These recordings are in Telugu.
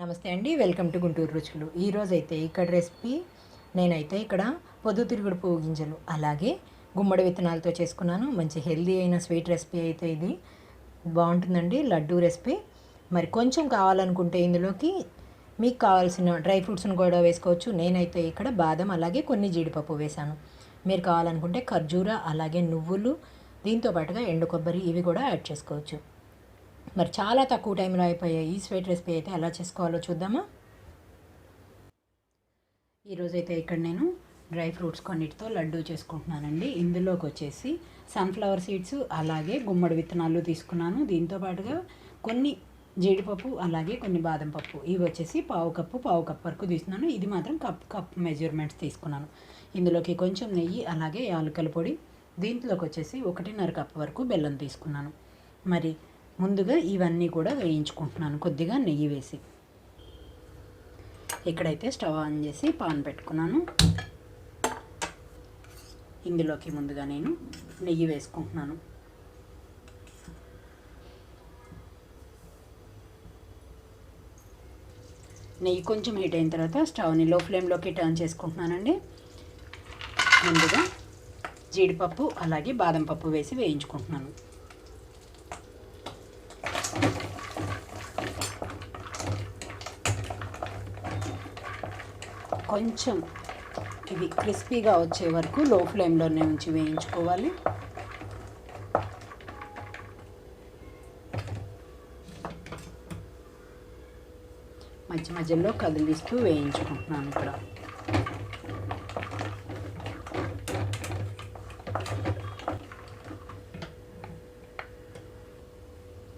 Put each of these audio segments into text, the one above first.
నమస్తే అండి వెల్కమ్ టు గుంటూరు రుచులు. ఈరోజు అయితే ఇక్కడ రెసిపీ నేనైతే ఇక్కడ పొద్దుతిరుగుడు పువ్వు గింజలు అలాగే గుమ్మడి విత్తనాలతో చేసుకున్నాను. మంచి హెల్దీ అయిన స్వీట్ రెసిపీ అయితే ఇది. బాగుంటుందండి లడ్డూ రెసిపీ. మరి కొంచెం కావాలనుకుంటే ఇందులోకి మీకు కావాల్సిన డ్రై ఫ్రూట్స్ని కూడా వేసుకోవచ్చు. నేనైతే ఇక్కడ బాదం అలాగే కొన్ని జీడిపప్పు వేశాను. మీరు కావాలనుకుంటే ఖర్జూర అలాగే నువ్వులు దీంతో పాటుగా ఎండు కొబ్బరి ఇవి కూడా యాడ్ చేసుకోవచ్చు. మరి చాలా తక్కువ టైంలో అయిపోయాయి. ఈ స్వీట్ రెసిపీ అయితే ఎలా చేసుకోవాలో చూద్దామా? ఈరోజైతే ఇక్కడ నేను డ్రై ఫ్రూట్స్ కొన్నిటితో లడ్డూ చేసుకుంటున్నానండి. ఇందులోకి వచ్చేసి సన్ఫ్లవర్ సీడ్స్ అలాగే గుమ్మడి విత్తనాలు తీసుకున్నాను. దీంతో పాటుగా కొన్ని జీడిపప్పు అలాగే కొన్ని బాదం పప్పు. ఇవి వచ్చేసి పావు కప్పు పావు కప్పు వరకు తీసుకున్నాను. ఇది మాత్రం కప్ కప్ మెజర్మెంట్స్ తీసుకున్నాను. ఇందులోకి కొంచెం నెయ్యి అలాగే యాలకల పొడి దీంట్లోకి వచ్చేసి ఒకటిన్నర కప్పు వరకు బెల్లం తీసుకున్నాను. మరి ముందుగా ఇవన్నీ కూడా వేయించుకుంటున్నాను. కొద్దిగా నెయ్యి వేసి. ఇక్కడైతే స్టవ్ ఆన్ చేసి పాన్ పెట్టుకున్నాను. ఇందులోకి ముందుగా నేను నెయ్యి వేసుకుంటున్నాను. నెయ్యి కొంచెం హీట్ అయిన తర్వాత స్టవ్ని లో ఫ్లేమ్లోకి టర్న్ చేసుకుంటున్నానండి. ముందుగా జీడిపప్పు అలాగే బాదం పప్పు వేసి వేయించుకుంటున్నాను. కొంచెం ఇవి క్రిస్పీగా వచ్చే వరకు లో ఫ్లేమ్లోనే ఉంచి వేయించుకోవాలి. మధ్య మధ్యలో కదిలిస్తూ వేయించుకుంటున్నాను ఇక్కడ.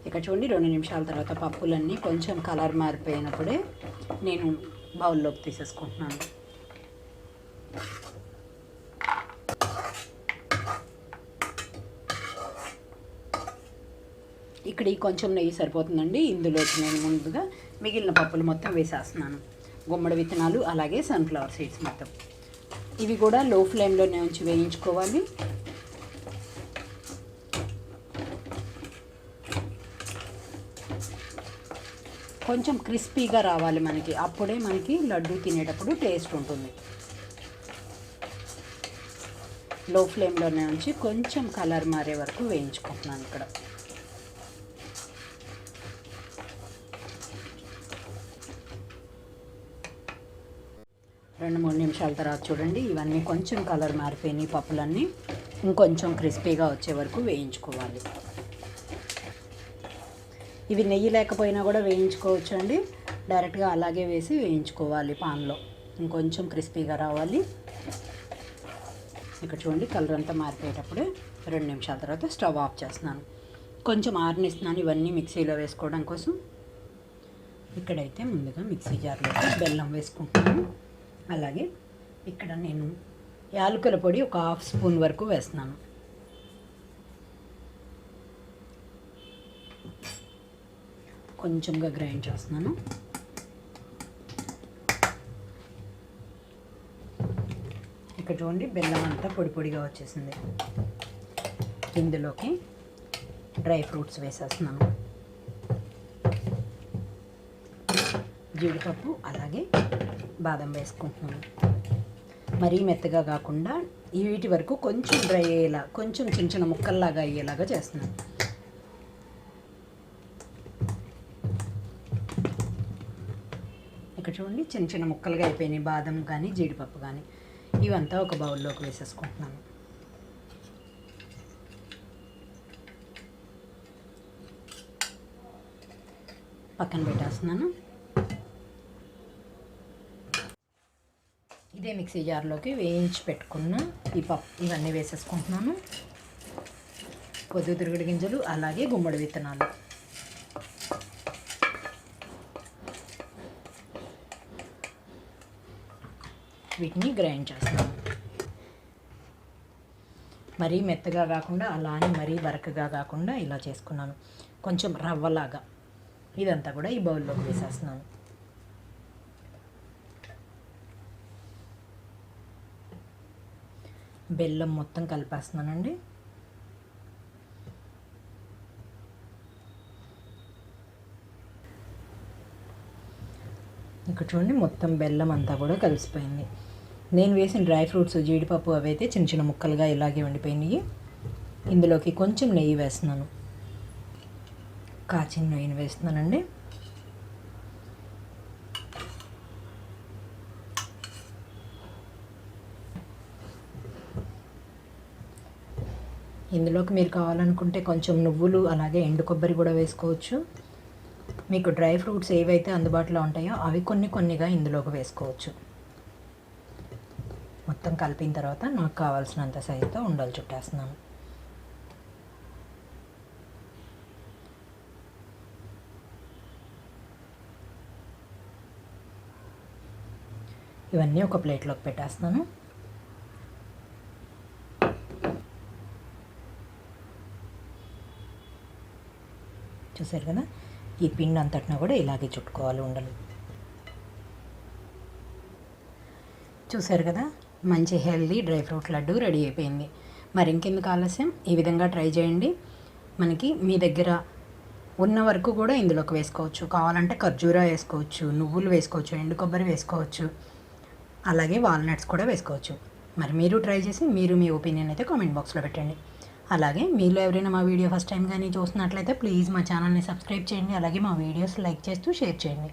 ఇక చూడండి రెండు నిమిషాల తర్వాత పప్పులన్నీ కొంచెం కలర్ మారిపోయినప్పుడే నేను బౌల్లోకి తీసేసుకుంటున్నాను. ఇక్కడ ఈ కొంచెం నెయ్యి సరిపోతుందండి. ఇందులోకి నేను ముందుగా మిగిలిన పప్పులు మొత్తం వేసేస్తున్నాను. గుమ్మడి విత్తనాలు అలాగే సన్ఫ్లవర్ సీడ్స్ మొత్తం. ఇవి కూడా లో ఫ్లేమ్లోనే ఉంచి వేయించుకోవాలి. కొంచెం క్రిస్పీగా రావాలి మనకి. అప్పుడే మనకి లడ్డు తినేటప్పుడు టేస్ట్ ఉంటుంది. లో ఫ్లేమ్లోనే ఉంచి కొంచెం కలర్ మారే వరకు వేయించుకుంటున్నాను ఇక్కడ. రెండు మూడు నిమిషాల తర్వాత చూడండి. ఇవన్నీ కొంచెం కలర్ మారిపోయినాయి. పప్పులన్నీ ఇంకొంచెం క్రిస్పీగా వచ్చే వరకు వేయించుకోవాలి. ఇవి నెయ్యి లేకపోయినా కూడా వేయించుకోవచ్చు అండి డైరెక్ట్గా అలాగే వేసి వేయించుకోవాలి పాన్లో. ఇంకొంచెం క్రిస్పీగా రావాలి. ఇక్కడ చూడండి కలర్ అంతా మారిపోయేటప్పుడే రెండు నిమిషాల తర్వాత స్టవ్ ఆఫ్ చేస్తున్నాను. కొంచెం ఆరనిస్తున్నాను ఇవన్నీ మిక్సీలో వేసుకోవడం కోసం. ఇక్కడైతే ముందుగా మిక్సీ జార్లో బెల్లం వేసుకుంటున్నాను. అలాగే ఇక్కడ నేను యాలకుల పొడి ఒక హాఫ్ స్పూన్ వరకు వేస్తున్నాను. కొంచెంగా గ్రైండ్ చేస్తున్నాను. ఇక్కడ చూడండి బెల్లం అంతా పొడి పొడిగా వచ్చేసింది. ఇందులోకి డ్రై ఫ్రూట్స్ వేసేస్తున్నాను. జీడిపప్పు అలాగే బాదం వేసుకుంటున్నాను. మరీ మెత్తగా కాకుండా వీటి వరకు కొంచెం డ్రై అయ్యేలా కొంచెం చిన్న చిన్న ముక్కల్లాగా అయ్యేలాగా చేస్తున్నాను. ఇక్కడ చూడండి చిన్న చిన్న ముక్కలుగా అయిపోయినాయి. బాదం కానీ జీడిపప్పు కానీ ఇవంతా ఒక బౌల్లోకి వేసేసుకుంటున్నాను. పక్కన పెట్టేస్తున్నాను. ఇదే మిక్సీ జార్లోకి వేయించి పెట్టుకున్న ఈ పప్పు ఇవన్నీ వేసేసుకుంటున్నాను. పొద్దుతిరుగుడు గింజలు అలాగే గుమ్మడి విత్తనాలు. వీటిని గ్రైండ్ చేస్తాం మరీ మెత్తగా కాకుండా అలా అని మరీ బరకగా కాకుండా ఇలా చేసుకున్నాను. కొంచెం రవ్వలాగా. ఇదంతా కూడా ఈ బౌల్లోకి వేసేస్తున్నాను. బెల్లం మొత్తం కలిపేస్తున్నానండి. ఇక్కడ చూడండి మొత్తం బెల్లం అంతా కూడా కలిసిపోయింది. నేను వేసిన డ్రై ఫ్రూట్స్ జీడిపప్పు అవి అయితే చిన్న చిన్న ముక్కలుగా ఇలాగే ఉండిపోయినాయి ఇందులోకి కొంచెం నెయ్యి వేస్తున్నాను. కాచిన నెయ్యిని వేస్తున్నానండి. ఇందులోకి మీరు కావాలనుకుంటే కొంచెం నువ్వులు అలాగే ఎండు కొబ్బరి కూడా వేసుకోవచ్చు. మీకు డ్రై ఫ్రూట్స్ ఏవైతే అందుబాటులో ఉంటాయో అవి కొన్ని కొన్నిగా ఇందులోకి వేసుకోవచ్చు. మొత్తం కలిపిన తర్వాత నాకు కావాల్సినంత సైజుతో ఉండలు చుట్టేస్తున్నాను. ఇవన్నీ ఒక ప్లేట్లోకి పెట్టేస్తాను. చూసారు కదా? ఈ పిండి అంతటినా కూడా ఇలాగే చుట్టుకోవాలి ఉండలు. చూసారు కదా? మంచి healthy dry fruit laddu ready అయిపోయింది. మరి ఇంకెందుకు ఆలస్యం? ఈ విధంగా ట్రై చేయండి. మనకి మీ దగ్గర ఉన్న వరకు కూడా ఇందులోకి వేసుకోవచ్చు. కావాలంటే ఖర్జూరా వేసుకోవచ్చు నువ్వులు వేసుకోవచ్చు ఎండు కొబ్బరి వేసుకోవచ్చు అలాగే వాల్నట్స్ కూడా వేసుకోవచ్చు. మరి మీరు ట్రై చేసి మీరు మీ ఒపీనియన్ అయితే కామెంట్ బాక్స్లో పెట్టండి. అలాగే మీలో ఎవరైనా మా వీడియో ఫస్ట్ టైం కానీ చూస్తున్నట్లయితే ప్లీజ్ మా ఛానల్ని సబ్స్క్రైబ్ చేయండి. అలాగే మా వీడియోస్ లైక్ చేస్తూ షేర్ చేయండి.